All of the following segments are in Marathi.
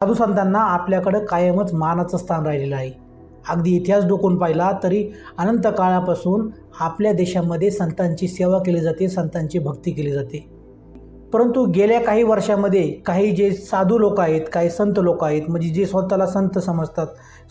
साधू संतांना आपल्याकडं कायमच मानाचं स्थान राहिलेलं आहे. अगदी इतिहास डोकून पाहिला तरी अनंत काळापासून आपल्या देशामध्ये संतांची सेवा केली जाते संतांची भक्ती केली जाते. परंतु गेल्या काही वर्षामध्ये काही जे साधू लोक आहेत काही संत लोक आहेत म्हणजे जे स्वतःला संत समजतात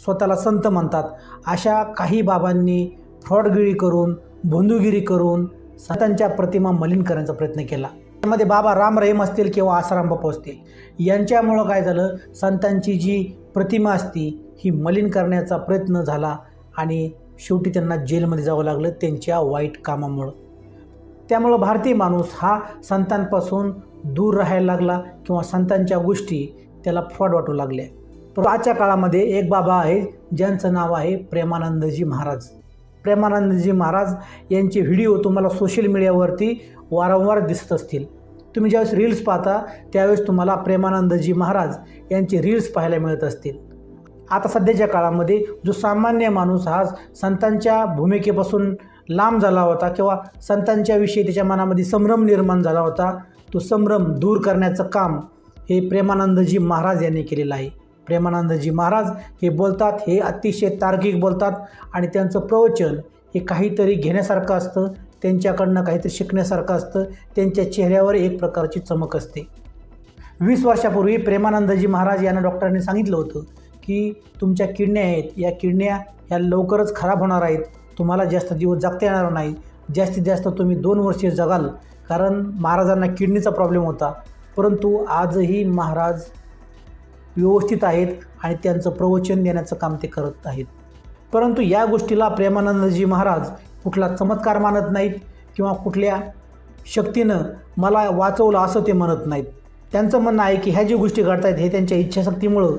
स्वतःला संत म्हणतात अशा काही बाबांनी फ्रॉडगिरी करून भोंदूगिरी करून संतांच्या प्रतिमा मलिन करण्याचा प्रयत्न केला. त्यामध्ये बाबा राम रहीम असतील किंवा आसाराम बापू असतील. यांच्यामुळं काय झालं? संतांची जी प्रतिमा असती ही मलिन करण्याचा प्रयत्न झाला आणि शेवटी त्यांना जेलमध्ये जावं लागलं त्यांच्या वाईट कामामुळं. त्यामुळं भारतीय माणूस हा संतांपासून दूर राहायला लागला किंवा संतांच्या गोष्टी त्याला फ्रॉड वाटू लागल्या. पण आजच्या काळामध्ये एक बाबा आहे ज्यांचं नाव आहे प्रेमानंदजी महाराज. प्रेमानंदजी महाराज यांचे व्हिडिओ तुम्हाला सोशल मीडियावरती वारंवार दिसत असतील. तुम्ही ज्यावेळेस रील्स पाहता त्यावेळेस तुम्हाला प्रेमानंदजी महाराज यांचे रील्स पाहायला मिळत असतील. आता सध्याच्या काळामध्ये जो सामान्य माणूस हा संतांच्या भूमिकेपासून लांब झाला होता किंवा संतांच्या विषयी त्याच्या मनामध्ये संभ्रम निर्माण झाला होता तो संभ्रम दूर करण्याचं काम हे प्रेमानंदजी महाराज यांनी केलेलं आहे. प्रेमानंदजी महाराज हे बोलतात हे अतिशय तार्किक बोलतात आणि त्यांचं प्रवचन हे काहीतरी घेण्यासारखं असतं त्यांच्याकडनं काहीतरी शिकण्यासारखं असतं. त्यांच्या चेहऱ्यावर एक प्रकारची चमक असते. वीस वर्षापूर्वी प्रेमानंदजी महाराज यांना डॉक्टरांनी सांगितलं होतं की तुमच्या किडण्या आहेत. या किडण्या ह्या लवकरच खराब होणार आहेत. तुम्हाला जास्त दिवस जगता येणार नाही. जास्तीत जास्त तुम्ही दोन वर्षे जगाल. कारण महाराजांना किडनीचा प्रॉब्लेम होता. परंतु आजही महाराज व्यवस्थित आहेत आणि त्यांचं प्रवचन देण्याचं काम ते करत आहेत. परंतु या गोष्टीला प्रेमानंदजी महाराज कुठला चमत्कार मानत नाहीत किंवा कुठल्या शक्तीनं मला वाचवलं असं ते म्हणत नाहीत. त्यांचं म्हणणं आहे की ह्या ज्या गोष्टी घडत आहेत हे त्यांच्या इच्छाशक्तीमुळं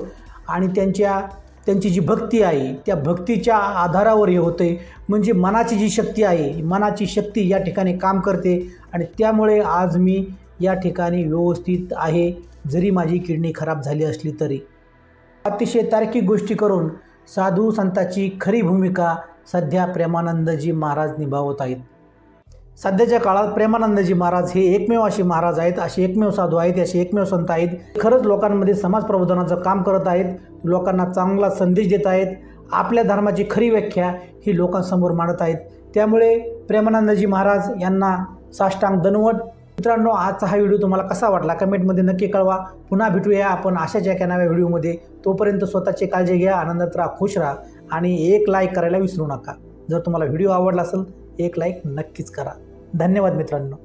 आणि त्यांच्या त्यांची जी भक्ती आहे त्या भक्तीच्या आधारावर हे होते म्हणजे मनाची जी शक्ती आहे मनाची शक्ती या ठिकाणी काम करते आणि त्यामुळे आज मी या ठिकाणी व्यवस्थित आहे. जरी माझी किडनी खराब झाली असली तरी. अतिशय तार्किक गोष्टी करून साधू संताची खरी भूमिका सध्या प्रेमानंदजी महाराज निभावत आहेत. सध्याच्या काळात प्रेमानंदजी महाराज हे एकमेव असे महाराज आहेत असे एकमेव साधू आहेत असे एकमेव संत आहेत. खरंच लोकांमध्ये समाज प्रबोधनाचं काम करत आहेत लोकांना चांगला संदेश देत आहेत. आपल्या धर्माची खरी व्याख्या ही लोकांसमोर मांडत आहेत. त्यामुळे प्रेमानंदजी महाराज यांना साष्टांग दनवट मित्रांनो आजचा हा व्हिडिओ तुम्हाला कसा वाटला? कमेंटमध्ये नक्की कळवा. पुन्हा भेटूया आपण अशाच एका नव्या व्हिडिओमध्ये. तोपर्यंत स्वतःची काळजी घ्या आनंदात राहा खुश राहा आणि एक लाईक करायला विसरू नका. जर तुम्हाला व्हिडिओ आवडला असेल एक लाईक नक्कीच करा. धन्यवाद मित्रांनो.